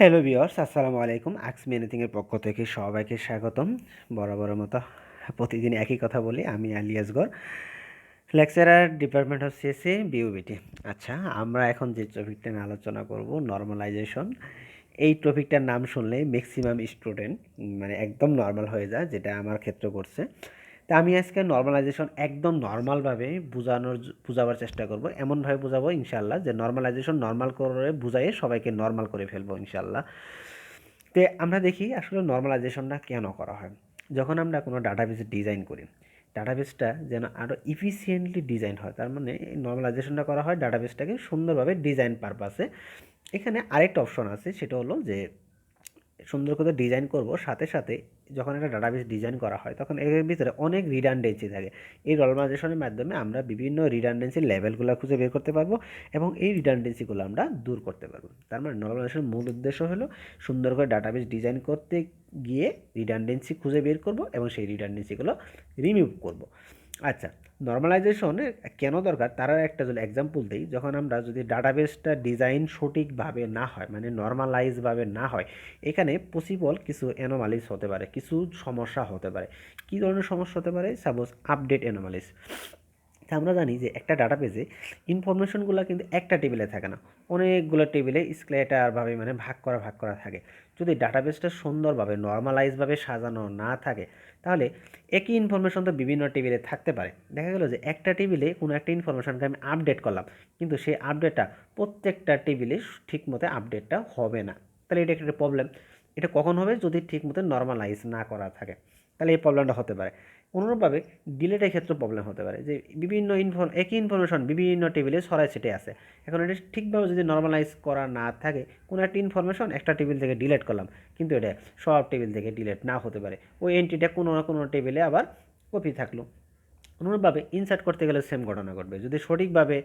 Hello viewers আসসালামু আলাইকুম। আক্স মেনিথিংয়ের পক্ষ থেকে সবাইকে স্বাগতম। বরাবরের মতো প্রতিদিন একই কথা বলি, আমি Ali Asgar lecturer department of CSC BUBT আচ্ছা আমরা এখন যে টপিকটা নিয়ে আলোচনা করব নর্মালাইজেশন এই টপিকটার নাম শুনলেই ম্যাক্সিমাম স্টুডেন্ট মানে একদম নর্মাল হয়ে যায়, যেটা আমার ক্ষেত্রে করছে। তা আমি আজকে নর্মালাইজেশন একদম নর্মালভাবে বোঝানোর বোঝাবার চেষ্টা করব। এমনভাবে বোঝাবো ইনশাল্লাহ যে নর্মালাইজেশন নর্মাল করে বুঝাইয়ে সবাইকে নর্মাল করে ফেলব ইনশাল্লাহ তো আমরা দেখি আসলে নর্মালাইজেশনটা কেন করা হয়। যখন আমরা কোনো ডাটাবেস ডিজাইন করি ডাটাবেসটা যেন আরও ইফিসিয়েন্টলি ডিজাইন হয়, তার মানে নর্মালাইজেশনটা করা হয় ডাটাবেসটাকে সুন্দরভাবে ডিজাইন পারপাসে এখানে আরেকটা অপশন আছে, সেটা হলো যে সুন্দর করে ডিজাইন করব। সাথে সাথে যখন একটা ডাটাবেস ডিজাইন করা হয়, তখন এর ভিতরে অনেক রিডান্ডেন্সি থাকে। এই নর্মালাইজেশনের মাধ্যমে আমরা বিভিন্ন রিডান্ডেন্সির লেভেলগুলো খুঁজে বের করতে পারব এবং এই রিডান্ডেন্সিগুলো আমরা দূর করতে পারব। তার মানে নর্মালাইজেশনের মূল উদ্দেশ্য হলো সুন্দর করে ডাটাবেস ডিজাইন করতে গিয়ে রিডান্ডেন্সি খুঁজে বের করব এবং সেই রিডান্ডেন্সিগুলো রিমুভ করব। আচ্ছা নর্মালাইজেশন কেন দরকার? তার একটা যদি এক্সাম্পল দিই, যখন আমরা যদি ডাটাবেসটা ডিজাইন সঠিকভাবে না হয় মানে নর্মালাইজভাবে না হয়, এখানে পসিবল কিছু অ্যানোমালিস হতে পারে, কিছু সমস্যা হতে পারে। কী ধরনের সমস্যা হতে পারে? সাপোজ আপডেট অ্যানোমালিস আমরা জানি যে একটা ডাটাবেসে ইনফরমেশনগুলো কিন্তু একটা টেবিলে থাকে না। অনেকগুলো টেবিলে স্ক্লেটারভাবে মানে ভাগ করা ভাগ করা থাকে। যদি ডাটাবেসটা সুন্দরভাবে নর্মালাইজভাবে সাজানো না থাকে তাহলে একই ইনফরমেশন তো বিভিন্ন টেবিলে থাকতে পারে। দেখা গেল যে একটা টেবিলে কোনো একটা ইনফরমেশনকে আমি আপডেট করলাম, কিন্তু সেই আপডেটটা প্রত্যেকটা টেবিলে ঠিক মতো আপডেটটা হবে না। তাহলে এটা একটা প্রবলেম এটা কখন হবে যদি ঠিক মতো নর্মালাইজ না করা থাকে? তাহলে এই প্রবলেমটা হতে পারে। অনুরূপভাবে ডিলেটের ক্ষেত্রে প্রবলেম হতে পারে। যে বিভিন্ন ইনফর একই ইনফরমেশন বিভিন্ন টেবিলে ছড়াই ছিটে আছে। এখন এটা ঠিকভাবে যদি নর্মালাইজ করা না থাকে, কোনো একটা ইনফরমেশন একটা টেবিল থেকে ডিলেট করলাম। কিন্তু এটা সব টেবিল থেকে ডিলেট না হতে পারে। ওই এন্ট্রিটা কোনো না কোনো টেবিলে আবার কপি থাকল। অনুরূপভাবে ইনসার্ট করতে গেলে সেম ঘটনা ঘটবে। যদি সঠিকভাবে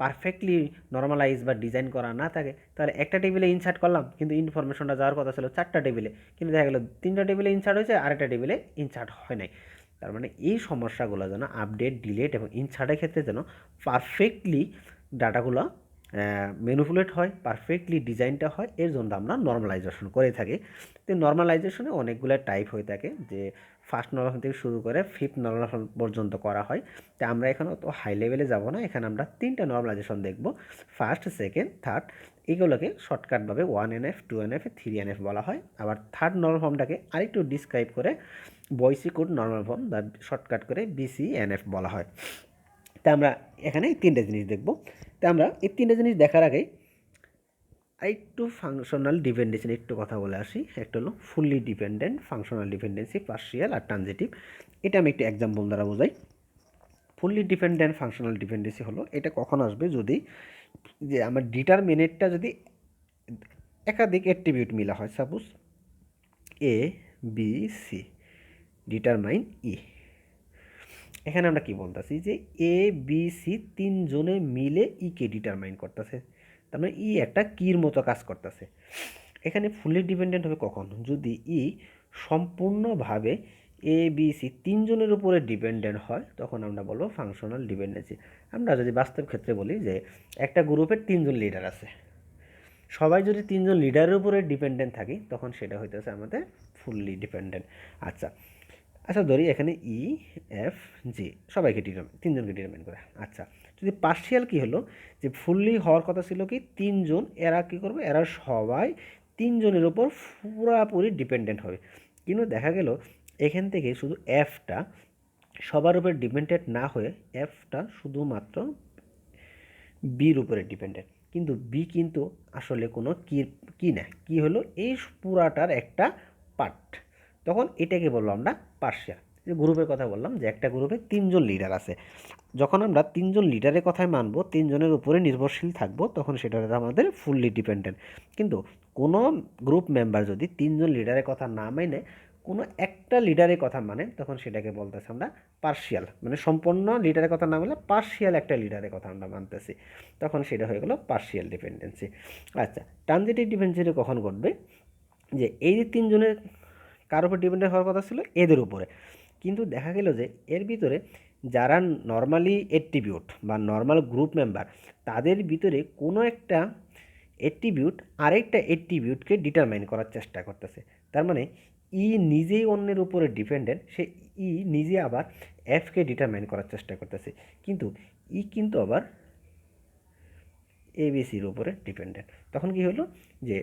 পারফেক্টলি নর্মালাইজ বা ডিজাইন করা না থাকে, তাহলে একটা টেবিলে ইনসার্ট করলাম, কিন্তু ইনফরমেশনটা যাওয়ার কথা ছিল চারটা টেবিলে কিন্তু দেখা গেলো তিনটা টেবিলে ইনসার্ট হয়েছে, আরেকটা টেবিলে ইনসার্ট হয় নাই। তার মানে এই সমস্যাগুলো যেন আপডেট ডিলেট এবং ইনসার্টের ক্ষেত্রে যেন পারফেক্টলি ডাটাগুলো ম্যানুপুলেট হয় পারফেক্টলি ডিজাইনটা হয়, এর জন্য আমরা নর্মালাইজেশন করে থাকি। তো নর্মালাইজেশনে অনেকগুলো টাইপ হয়ে থাকে, যে ফার্স্ট নর্মাল থেকে শুরু করে ফিফথ নর্মাল পর্যন্ত করা হয়। তো আমরা এখানে অত হাই লেভেলে যাব না। এখানে আমরা তিনটা নর্মালাইজেশন দেখব। ফার্স্ট সেকেন্ড থার্ড এগুলোকে শর্টকাটভাবে one N F two N F three N F বলা হয়। আবার থার্ড নর্মাল ফর্মটাকে আরেকটু ডিসক্রাইব করে বয়সি কোড নর্মাল ফর্ম বা শর্টকাট করে বিসি এন এফ বলা হয়। তা আমরা এখানে তিনটে জিনিস দেখব। তা আমরা এই তিনটে জিনিস দেখার আগেই আরেকটু ফাংশনাল ডিপেন্ডেন্সি একটু কথা বলে আসি। একটা হলো fully dependent functional dependency partial আর ট্রানজিটিভ এটা আমি একটু এক্সাম্পল দ্বারা বোঝাই। ফুললি ডিপেন্ডেন্ট ফাংশনাল ডিপেন্ডেন্সি হলো, এটা কখন আসবে যদি যে আমার ডিটারমিনেটটা যদি একাধিক অ্যাট্রিবিউট মিলা হয় suppose A B C determine E এখানে আমরা কি বলতেছি যে এ বি সি তিনজনে মিলে ইকে ডিটারমাইন করতেছে। তার মানে ই একটা কির মতো কাজ করতেছে। এখানে ফুলি ডিপেন্ডেন্ট হবে কখন? যদি ই সম্পূর্ণভাবে এ বি সি তিনজনের উপরে ডিপেন্ডেন্ট হয়, তখন আমরা বলব ফাংশনাল ডিপেন্ডেন্সি আমরা যদি বাস্তব ক্ষেত্রে বলি যে একটা গ্রুপের তিনজন লিডার আছে। সবাই যদি তিনজন লিডারের উপরে ডিপেন্ডেন্ট থাকি, তখন সেটা হইতেছে আমাদের ফুললি ডিপেন্ডেন্ট আচ্ছা আচ্ছা ধরি এখানে ই এফ জি সবাইকে ডিটারমেন্ট তিনজনকে ডিটারমেন্ট করে। আচ্ছা যদি পার্শিয়াল কি হলো? যে ফুললি হওয়ার কথা ছিল কি? তিনজন, এরা কী করবে? এরা সবাই তিনজনের উপর পুরাপুরি ডিপেন্ডেন্ট হবে। কিন্তু দেখা গেল, এখান থেকে শুধু এফটা সবার উপরে ডিপেন্ডেন্ট না হয়ে এফটা শুধুমাত্র বির উপরে ডিপেন্ডেন্ট কিন্তু বি কিন্তু আসলে কোনো কি কি না, কি হলো? এই পুরাটার একটা পার্ট তখন এটাকে বলব আমরা পার্শিয়াল যে গ্রুপের কথা বললাম যে একটা গ্রুপে তিনজন লিডার আছে। যখন আমরা তিনজন লিডারের কথাই মানব, তিনজনের উপরে নির্ভরশীল থাকব, তখন সেটা আমাদের ফুললি ডিপেন্ডেন্ট কিন্তু কোনো গ্রুপ মেম্বার যদি তিনজন লিডারের কথা না মেনে, কোনো একটা লিডারের কথা মানে তখন সেটাকে বলতেছে আমরা পার্শিয়াল মানে সম্পূর্ণ লিডারের কথা না বলে পার্শিয়াল একটা লিডারের কথা আমরা মানতেছি। তখন সেটা হয়ে গেলো পার্শিয়াল ডিপেন্ডেন্সি আচ্ছা ট্রানজিটিভ ডিপেন্ডেন্সি কখন ঘটবে? যে এই যে তিনজনের, কার উপর ডিপেন্ডেন্ট হওয়ার কথা ছিল? এদের উপরে। কিন্তু দেখা গেল যে এর ভিতরে যারা নর্মালি অ্যাট্রিবিউট বা নর্মাল গ্রুপ মেম্বার তাদের ভিতরে কোনো একটা এট্রিবিউট আরেকটা এট্রিবিউটকে ডিটারমাইন করার চেষ্টা করতেছে। তার মানে ই নিজেই অন্যের উপরে ডিপেন্ডেন্ট সে ই নিজে আবার এফকে ডিটারমাইন করার চেষ্টা করতেছে। কিন্তু ই কিন্তু আবার এবিসির উপরে ডিপেন্ডেন্ট তখন কি হলো যে